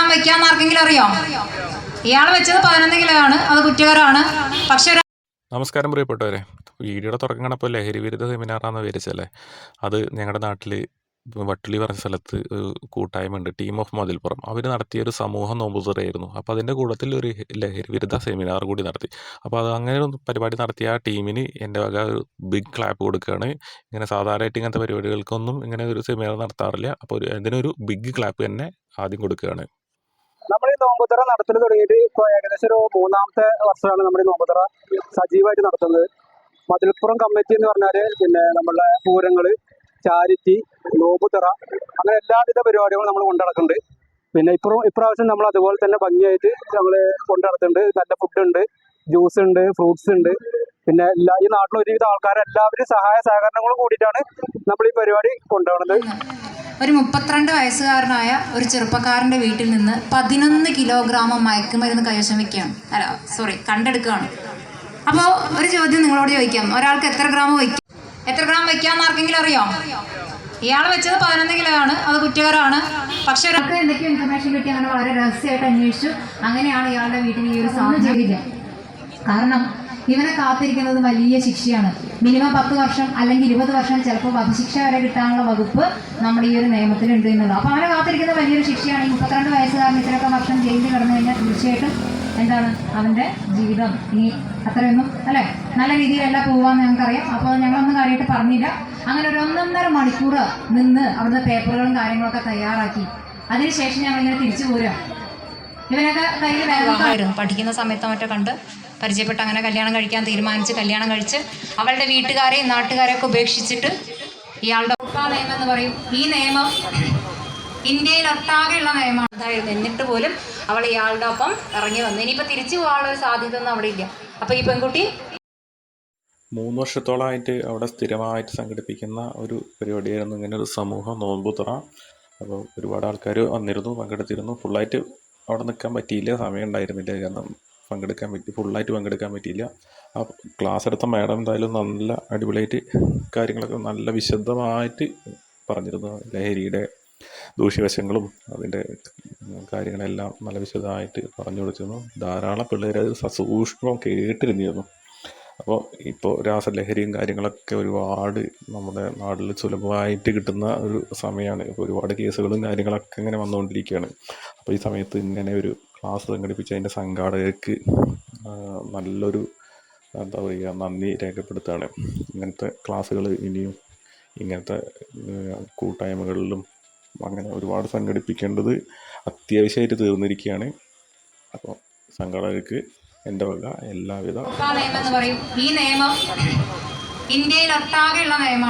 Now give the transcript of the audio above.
Gram വെക്കാന്ന് ആർക്കെങ്കിലും അറിയോ? ഇയാൾ വെച്ചത് പതിനൊന്ന് കിലോ ആണ്. അത് കുറ്റകരമാണ്. പക്ഷെ നമസ്കാരം പ്രിയപ്പെട്ടവരെ. വീഡിയോയുടെ തുടക്കം കണ്ടപ്പോൾ ലഹരി വിരുദ്ധ സെമിനാറാണെന്ന് വിചാരിച്ചല്ലേ അത് ഞങ്ങളുടെ നാട്ടിൽ വട്ടിളി പറഞ്ഞ സ്ഥലത്ത് കൂട്ടായ്മ ഉണ്ട്. Team of മതിൽപ്പുറം. അവർ നടത്തിയ ഒരു സമൂഹ നോമ്പുതുറയായിരുന്നു അപ്പോൾ അതിന്റെ കൂട്ടത്തിൽ ഒരു ലഹരി വിരുദ്ധ സെമിനാർ കൂടി നടത്തി. അപ്പോൾ അത് അങ്ങനെ ഒരു പരിപാടി നടത്തിയ ആ ടീമിന് എന്റെ വക ഒരു ബിഗ് ക്ലാപ്പ് കൊടുക്കുകയാണ്. ഇങ്ങനെ സാധാരണയായിട്ട് ഇങ്ങനത്തെ പരിപാടികൾക്കൊന്നും ഇങ്ങനെ ഒരു സെമിനാർ നടത്താറില്ല. അപ്പോൾ ഒരു അതിനൊരു ബിഗ് ക്ലാപ്പ് തന്നെ ആദ്യം കൊടുക്കുകയാണ്. നമ്മൾ ഈ നോമ്പുതറ നടത്തൽ തുടങ്ങിയിട്ട് ഇപ്പോൾ ഏകദേശം ഒരു മൂന്നാമത്തെ വർഷമാണ് നമ്മൾ ഈ നോമ്പുതറ സജീവമായിട്ട് നടത്തുന്നത്. മതിൽപ്പുറം കമ്മിറ്റി എന്ന് പറഞ്ഞാൽ പിന്നെ നമ്മളുടെ പൂരങ്ങൾ ചാരിറ്റി നോമ്പുതറ അങ്ങനെ എല്ലാവിധ പരിപാടികളും നമ്മൾ കൊണ്ടുനടക്കുന്നുണ്ട് പിന്നെ ഇപ്പുറം ഇപ്രാവശ്യം നമ്മൾ അതുപോലെ തന്നെ ഭംഗിയായിട്ട് നമ്മൾ കൊണ്ടുനടത്തുന്നുണ്ട് നല്ല ഫുഡ് ഉണ്ട് ജ്യൂസ് ഉണ്ട് ഫ്രൂട്ട്സ് ഉണ്ട്. പിന്നെ എല്ലാ ഈ നാട്ടിലെ ഒരുവിധ ആൾക്കാർ എല്ലാവരും സഹായ സഹകരണങ്ങളും കൂടിയിട്ടാണ് നമ്മൾ ഈ പരിപാടി കൊണ്ടുപോകുന്നത്. ഒരു മുപ്പത്തിരണ്ട് വയസ്സുകാരനായ ഒരു ചെറുപ്പക്കാരന്റെ വീട്ടിൽ നിന്ന് പതിനൊന്ന് കിലോഗ്രാം മയക്കുമരുന്ന് കൈവശം വയ്ക്കുകയാണ് അല്ല സോറി കണ്ടെടുക്കുകയാണ്. അപ്പോൾ ഒരു ചോദ്യം നിങ്ങളോട് ചോദിക്കാം. ഒരാൾക്ക് എത്ര ഗ്രാം വയ്ക്കും? എത്ര ഗ്രാം വയ്ക്കാമെന്ന് ആർക്കെങ്കിലും അറിയോ? ഇയാൾ വെച്ചത് പതിനൊന്ന് കിലോ ആണ്. അത് കുറ്റകരമാണ്. പക്ഷെ ഒരാൾക്ക് എന്തൊക്കെയോ ഇൻഫർമേഷൻ കിട്ടി. അങ്ങനെ വളരെ രഹസ്യമായിട്ട് അന്വേഷിച്ചു. അങ്ങനെയാണ് ഇയാളുടെ വീട്ടിൽ ഈ ഒരു സാഹചര്യം. കാരണം ഇവനെ കാത്തിരിക്കുന്നത് വലിയ ശിക്ഷയാണ്. മിനിമം പത്ത് വർഷം അല്ലെങ്കിൽ ഇരുപത് വർഷം ചിലപ്പോൾ വധശിക്ഷ വരെ കിട്ടാനുള്ള വകുപ്പ് നമ്മുടെ ഈ ഒരു നിയമത്തിലുണ്ട് എന്നുള്ളത് അപ്പോൾ അവനെ കാത്തിരിക്കുന്ന വലിയൊരു ശിക്ഷയാണ്. ഈ മുപ്പത്തിരണ്ട് വയസ്സുകാരൻ ഇത്രയൊക്കെ വർഷം ജയിലിൽ കിടന്നു കഴിഞ്ഞാൽ തീർച്ചയായിട്ടും എന്താണ് അവന്റെ ജീവിതം? ഇനി അത്രയൊന്നും അല്ലേ? നല്ല രീതിയിലല്ല പോകാമെന്ന് ഞങ്ങൾക്കറിയാം. അപ്പോൾ ഞങ്ങളൊന്നും കാര്യമായിട്ട് പറഞ്ഞില്ല. അങ്ങനെ ഒരു ഒന്നൊന്നര മണിക്കൂർ നിന്ന് അവിടുന്ന് പേപ്പറുകളും കാര്യങ്ങളൊക്കെ തയ്യാറാക്കി. അതിനുശേഷം ഞങ്ങൾ ഇങ്ങനെ തിരിച്ചു പോരുക വിവാഹമായിരുന്നു. പഠിക്കുന്ന സമയത്ത് മറ്റോ കണ്ട് പരിചയപ്പെട്ട് അങ്ങനെ കല്യാണം കഴിക്കാൻ തീരുമാനിച്ച് കല്യാണം കഴിച്ച് അവളുടെ വീട്ടുകാരെയും നാട്ടുകാരെയൊക്കെ ഉപേക്ഷിച്ചിട്ട് ഇയാളുടെ ഒട്ടാ നിയമം എന്ന് പറയും. ഈ നിയമം ഇന്ത്യയിൽ ഒട്ടാകെയുള്ള നിയമമാണ്. അതായിരുന്നു എന്നിട്ട് പോലും അവൾ ഇയാളുടെ ഒപ്പം ഇറങ്ങി വന്നു. ഇനിയിപ്പോൾ തിരിച്ചു പോകാനുള്ള ഒരു സാധ്യത ഒന്നും അവിടെ ഇല്ല. അപ്പോൾ ഈ പെൺകുട്ടി മൂന്ന് വർഷത്തോളമായിട്ട് അവിടെ സ്ഥിരമായിട്ട് സംഘടിപ്പിക്കുന്ന ഒരു പരിപാടിയായിരുന്നു. ഇങ്ങനെ ഒരു സമൂഹം നോമ്പുതുറ. അപ്പോൾ ഒരുപാട് ആൾക്കാർ വന്നിരുന്നു പങ്കെടുത്തിരുന്നു. ഫുള്ളായിട്ട് അവിടെ നിൽക്കാൻ പറ്റിയില്ല സമയം ഉണ്ടായിരുന്നില്ല. കാരണം പങ്കെടുക്കാൻ പറ്റി ഫുള്ളായിട്ട് പങ്കെടുക്കാൻ പറ്റിയില്ല. ആ ക്ലാസ് എടുത്ത മാഡം എന്തായാലും നല്ല അടിപൊളിയായിട്ട് കാര്യങ്ങളൊക്കെ നല്ല വിശദമായിട്ട് പറഞ്ഞിരുന്നു. ലഹരിയുടെ ദൂഷ്യവശങ്ങളും അതിന്റെ കാര്യങ്ങളെല്ലാം നല്ല വിശദമായിട്ട് പറഞ്ഞു കൊടുത്തിരുന്നു. ധാരാളം പിള്ളേർ അത് സസൂക്ഷ്മം കേട്ടിരുന്നിരുന്നു. അപ്പോൾ ഇപ്പോൾ രാസലഹരിയും കാര്യങ്ങളൊക്കെ ഒരുപാട് നമ്മുടെ നാട്ടിൽ സുലഭമായിട്ട് കിട്ടുന്ന ഒരു സമയമാണ് ഇപ്പോൾ ഒരുപാട് കേസുകളും കാര്യങ്ങളൊക്കെ ഇങ്ങനെ വന്നുകൊണ്ടിരിക്കുകയാണ്. അപ്പോൾ ഈ സമയത്ത് ഇങ്ങനെ ഒരു ക്ലാസ് സംഘടിപ്പിച്ച് അതിന്റെ സംഘാടകർക്ക് നല്ലൊരു എന്താ പറയുക നന്ദി രേഖപ്പെടുത്തുകയാണ്. ഇങ്ങനത്തെ ക്ലാസ്സുകൾ ഇനിയും ഇങ്ങനത്തെ കൂട്ടായ്മകളിലും അങ്ങനെ ഒരുപാട് സംഘടിപ്പിക്കേണ്ടത് അത്യാവശ്യമായിട്ട് തീർന്നിരിക്കുകയാണ്. അപ്പോൾ സംഘാടകർക്ക് എന്റെ വക എല്ലാവിധ നിയമം ഈ നിയമം ഇന്ത്യയിൽ ഒട്ടാകെയുള്ള നിയമമാണ്.